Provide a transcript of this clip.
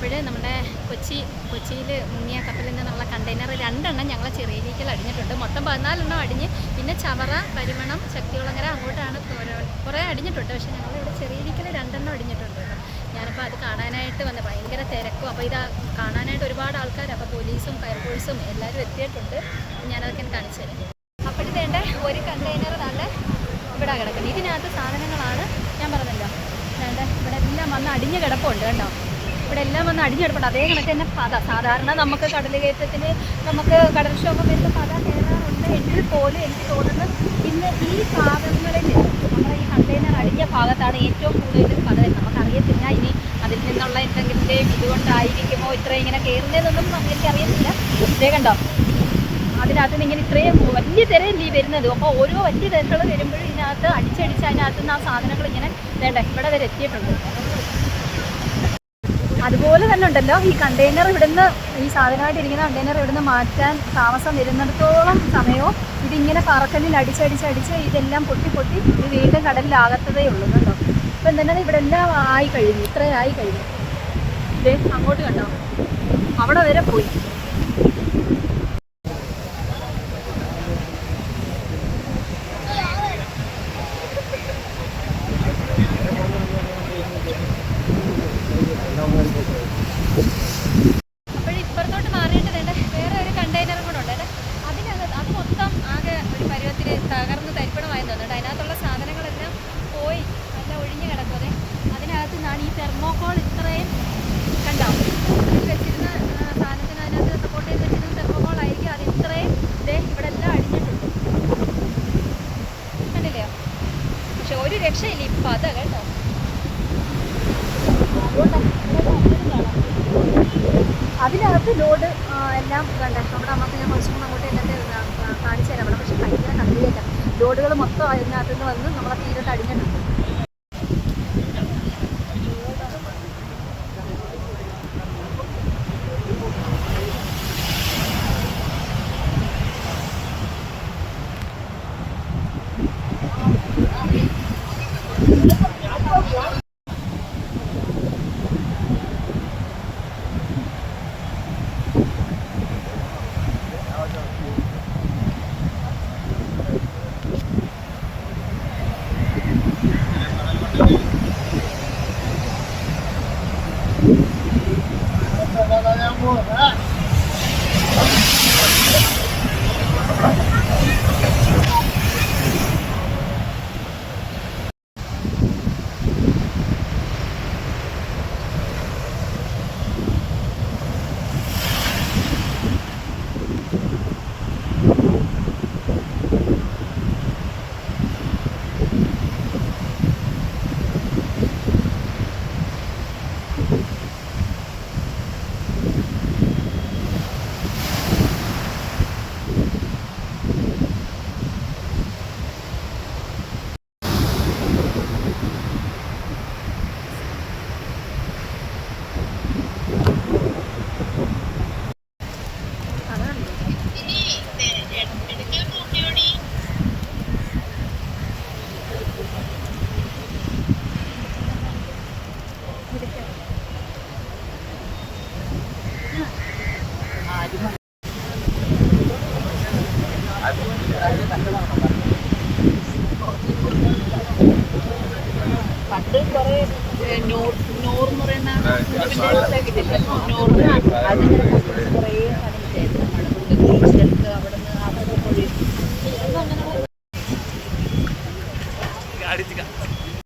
അപ്പോൾ നമ്മുടെ കൊച്ചി കൊച്ചിയിൽ മുങ്ങിയ കപ്പലിൽ നിന്നുള്ള കണ്ടെയ്നർ രണ്ടെണ്ണം ഞങ്ങൾ രീതിയിൽ അടിഞ്ഞിട്ടുണ്ട്. മൊത്തം പതിനാലെണ്ണം അടിഞ്ഞ് പിന്നെ ചവറ പരിമണം ശക്തികുളങ്ങര അങ്ങോട്ടാണ് കുറേ അടിഞ്ഞിട്ടുണ്ട്. പക്ഷേ ഞങ്ങളിവിടെ രീതിയിൽ രണ്ടെണ്ണം അടിഞ്ഞിട്ടുണ്ട് ഞാനിപ്പോൾ അത് കാണാനായിട്ട് വന്ന് ഭയങ്കര തിരക്കും. അപ്പോൾ ഇത് കാണാനായിട്ട് ഒരുപാട് ആൾക്കാർ അപ്പോൾ പോലീസും ഫയർഫോഴ്സും എല്ലാവരും എത്തിയിട്ടുണ്ട്. ഞാനതൊക്കെ കാണിച്ചു തരാം. അപ്പോഴും വേണ്ട ഒരു കണ്ടെയ്നർ നല്ല ഇവിടെ കിടക്കുന്നത് ഇതിനകത്ത് സാധനങ്ങളാണ്. ഞാൻ പറഞ്ഞല്ലോ ഇവിടെ എല്ലാം വന്ന് അടിഞ്ഞ് കിടപ്പുണ്ട് കേട്ടോ. ഇവിടെ എല്ലാം വന്ന് അടിഞ്ഞെടുപ്പുണ്ട്. അതേ കണക്ക് തന്നെ പത. സാധാരണ നമുക്ക് കടൽ കയറ്റത്തിന് നമുക്ക് കടൽക്ഷോഭം വരുന്ന പത കയറാറുണ്ട് എങ്കിൽ പോലും എനിക്ക് തോന്നുന്നു ഇന്ന് ഈ ഭാഗങ്ങളിൽ നമ്മുടെ ഈ കണ്ടെയ്നർ അടിഞ്ഞ ഭാഗത്താണ് ഏറ്റവും കൂടുതൽ പത നമുക്കറിയത്തില്ല ഇനി അതിൽ നിന്നുള്ള എന്തെങ്കിലും ഇതുകൊണ്ടായിരിക്കുമോ ഇത്ര ഇങ്ങനെ കയറുന്നതെന്നൊന്നും എനിക്കറിയത്തില്ല ഇതേ കണ്ടോ? അതിനകത്ത് നിന്ന് ഇങ്ങനെ ഇത്രയും വലിയ തിരയല്ലേ ഈ വരുന്നത്. അപ്പോൾ ഓരോ വലിയ തിരകൾ വരുമ്പോഴും ഇതിനകത്ത് അടിച്ചടിച്ച് അതിനകത്ത് നിന്ന് ആ സാധനങ്ങൾ ഇങ്ങനെ വേണ്ട ഇവിടെ വരെ എത്തിയിട്ടുണ്ട്. അതുപോലെ തന്നെ ഉണ്ടല്ലോ ഈ കണ്ടെയ്നർ ഇവിടുന്ന് ഈ സാധനമായിട്ട് ഇരിക്കുന്ന കണ്ടെയ്നർ ഇവിടുന്ന് മാറ്റാൻ താമസം വരുന്നിടത്തോളം സമയവും ഇതിങ്ങനെ പറക്കലിൽ അടിച്ചടിച്ചടിച്ച് ഇതെല്ലാം പൊട്ടി പൊട്ടി ഇത് വീണ്ടും കടലിലാകത്തതേ ഉള്ളൂ കേട്ടോ ഇപ്പം തന്നെ ഇവിടെ എല്ലാം ആയി കഴിഞ്ഞു ഇത്രയായി കഴിഞ്ഞു. ഇതേ അങ്ങോട്ട് കണ്ടോ? അവിടെ വരെ പോയി അപ്പോൾ ഇപ്പുറത്തോട്ട് മാറിയിട്ട് വേണ്ട വേറെ ഒരു കണ്ടെയ്നറും കൂടെ ഉണ്ട് അതിനകത്ത് അത് മൊത്തം ആകെ ഒരു പരുവത്തിൽ തകർന്ന് തരിപ്പണമായി തോന്നുന്നുണ്ട് അതിനകത്തുള്ള സാധനങ്ങളെല്ലാം പോയി. നല്ല ഒഴിഞ്ഞു കിടക്കുന്നത് അതിനകത്ത് നിന്നാണ് ഈ തെർമോക്കോൾ ഇത്രയും കണ്ടാവും വെച്ചിരുന്ന സാധനത്തിന് അതിനകത്ത് സപ്പോർട്ട് ചെയ്ത് വെച്ചിരുന്ന തെർമോക്കോൾ ആയിരിക്കും അത് ഇത്രയും ഇതേ ഇവിടെ എല്ലാം അടിഞ്ഞിട്ടുണ്ട്. കണ്ടില്ലേ? പക്ഷെ ഒരു രക്ഷയില്ല. ഇപ്പം അതാ കേട്ടോ. അതിനകത്ത് ലോഡ് എല്ലാം വേണ്ട? അവിടെ അമ്മയ്ക്ക് ഞാൻ കുറച്ചും കൂടെ അങ്ങോട്ട് എന്നിട്ട് കാണിച്ചു തരാം പക്ഷെ ഭയങ്കര കണ്ടില്ല ലോഡുകൾ മൊത്തം അതിനകത്ത് നിന്ന് വന്ന് നമ്മളെ തീരത്ത് അടിഞ്ഞിട്ടുണ്ട്. അതാണ് പണ്ട് കുറെ നൂറ് നൂറ് എന്ന് പറയുന്ന നൂറിനാക്കിട്ടില്ല നൂറിന് അതിന് കുറേ